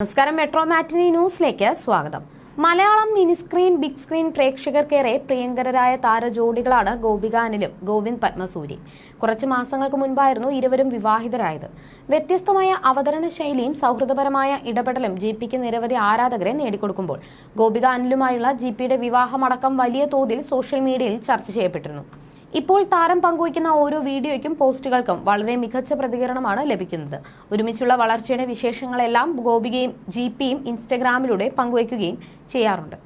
നമസ്കാരം. മെട്രോ മാറ്റിനി ന്യൂസിലേക്ക് സ്വാഗതം. Malayalam mini screen big screen പ്രേക്ഷകർക്കേറെ പ്രിയങ്കരരായ താരജോഡികളാണ് ഗോപിക അനിലും ഗോവിന്ദ് പത്മസൂരി കുറച്ച് മാസങ്ങൾക്ക് മുൻപായിരുന്നു ഇരുവരും വിവാഹിതരായത്. വ്യത്യസ്തമായ അവതരണ ശൈലിയും സൗഹൃദപരമായ ഇടപെടലും ജി പിക്ക് നിരവധി ആരാധകരെ നേടിക്കൊടുക്കുമ്പോൾ ഗോപിക അനിലുമായുള്ള ജി പിയുടെ വിവാഹമടക്കം വലിയ തോതിൽ സോഷ്യൽ മീഡിയയിൽ ചർച്ച ചെയ്യപ്പെട്ടിരുന്നു. ഇപ്പോൾ താരം പങ്കുവയ്ക്കുന്ന ഓരോ വീഡിയോയ്ക്കും പോസ്റ്റുകൾക്കും വളരെ മികച്ച പ്രതികരണമാണ് ലഭിക്കുന്നത്. ഒരുമിച്ചുള്ള വളർച്ചയുടെ വിശേഷങ്ങളെല്ലാം ഗോപികയും ജി പിയും ഇൻസ്റ്റഗ്രാമിലൂടെ പങ്കുവയ്ക്കുകയും ചെയ്യാറുണ്ട്.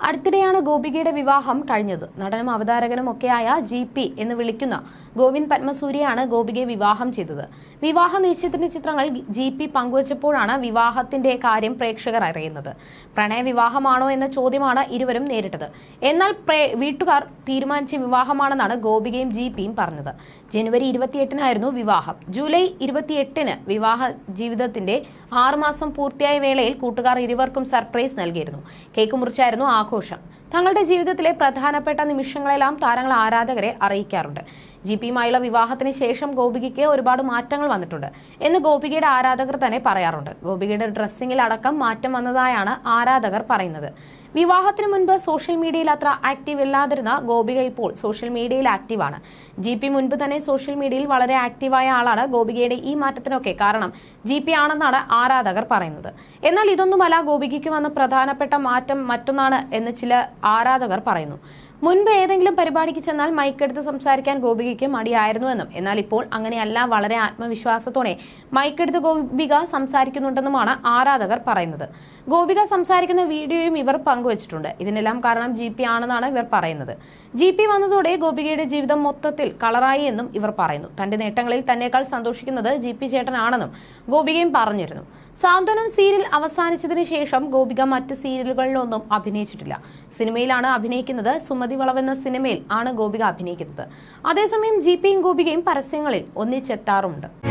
അടുത്തിടെയാണ് ഗോപികയുടെ വിവാഹം കഴിഞ്ഞത്. നടനും അവതാരകനും ഒക്കെയായ ജി പി എന്ന് വിളിക്കുന്ന ഗോവിന്ദ് പത്മസൂരിയാണ് ഗോപികയെ വിവാഹം ചെയ്തത്. വിവാഹ നിശ്ചയത്തിന്റെ ചിത്രങ്ങൾ ജി പി പങ്കുവച്ചപ്പോഴാണ് വിവാഹത്തിന്റെ കാര്യം പ്രേക്ഷകർ അറിയുന്നത്. പ്രണയ വിവാഹമാണോ എന്ന ചോദ്യമാണ് ഇരുവരും നേരിട്ടത്. എന്നാൽ വീട്ടുകാർ തീരുമാനിച്ച വിവാഹമാണെന്നാണ് ഗോപികയും ജി പിയും പറഞ്ഞത്. ജനുവരി ഇരുപത്തിയെട്ടിനായിരുന്നു വിവാഹം. ജൂലൈ ഇരുപത്തിയെട്ടിന് വിവാഹ ജീവിതത്തിന്റെ ആറുമാസം പൂർത്തിയായ വേളയിൽ കൂട്ടുകാർ ഇരുവർക്കും സർപ്രൈസ് നൽകിയിരുന്നു. കേക്ക് മുറിച്ചായിരുന്നു ആഘോഷം തങ്ങളുടെ ജീവിതത്തിലെ പ്രധാനപ്പെട്ട നിമിഷങ്ങളെല്ലാം താരങ്ങൾ ആരാധകരെ അറിയിക്കാറുണ്ട്. ജി പിയുമായുള്ള വിവാഹത്തിന് ശേഷം ഗോപികയ്ക്ക് ഒരുപാട് മാറ്റങ്ങൾ വന്നിട്ടുണ്ട് എന്ന് ഗോപികയുടെ ആരാധകർ തന്നെ പറയാറുണ്ട്. ഗോപികയുടെ ഡ്രസ്സിംഗിൽ അടക്കം മാറ്റം വന്നതായാണ് ആരാധകർ പറയുന്നത്. വിവാഹത്തിന് മുൻപ് സോഷ്യൽ മീഡിയയിൽ അത്ര ആക്റ്റീവ് ഇല്ലാതിരുന്ന ഗോപിക ഇപ്പോൾ സോഷ്യൽ മീഡിയയിൽ ആക്റ്റീവാണ് ജി പി മുൻപ് തന്നെ സോഷ്യൽ മീഡിയയിൽ വളരെ ആക്റ്റീവായ ആളാണ് ഗോപികയുടെ ഈ മാറ്റത്തിനൊക്കെ കാരണം ജി പി ആണെന്നാണ് ആരാധകർ പറയുന്നത്. എന്നാൽ ഇതൊന്നുമല്ല ഗോപികയ്ക്ക് വന്ന പ്രധാനപ്പെട്ട മാറ്റം മറ്റൊന്നാണ് എന്ന് ചില ആരാധകർ പറയുന്നു. മുൻപ് ഏതെങ്കിലും പരിപാടിക്ക് ചെന്നാൽ മൈക്കെടുത്ത് സംസാരിക്കാൻ ഗോപികയ്ക്ക് മടിയായിരുന്നുവെന്നും. എന്നാൽ ഇപ്പോൾ അങ്ങനെയല്ല വളരെ ആത്മവിശ്വാസത്തോടെ മൈക്കെടുത്ത് ഗോപിക സംസാരിക്കുന്നുണ്ടെന്നുമാണ് ആരാധകർ പറയുന്നത്. ഗോപിക സംസാരിക്കുന്ന വീഡിയോയും ഇവർ പങ്കുവച്ചിട്ടുണ്ട്. ഇതിനെല്ലാം കാരണം ജി പി ആണെന്നാണ് ഇവർ പറയുന്നത്. ജി പി വന്നതോടെ ഗോപികയുടെ ജീവിതം മൊത്തത്തിൽ കളറായി എന്നും ഇവർ പറയുന്നു. തന്റെ നേട്ടങ്ങളിൽ തന്നെക്കാൾ സന്തോഷിക്കുന്നത് ജി പി ചേട്ടനാണെന്നും ഗോപികയും പറഞ്ഞിരുന്നു. സാന്ത്വനം സീരിയൽ അവസാനിച്ചതിന് ശേഷം ഗോപിക മറ്റ് സീരിയലുകളിലൊന്നും അഭിനയിച്ചിട്ടില്ല. സിനിമയിലാണ് അഭിനയിക്കുന്നത് സുമതി വളവെന്ന സിനിമയിൽ ആണ് ഗോപിക അഭിനയിക്കുന്നത്. അതേസമയം ജി പിയും ഗോപികയും പരസ്യങ്ങളിൽ ഒന്നിച്ചെത്താറുമുണ്ട്.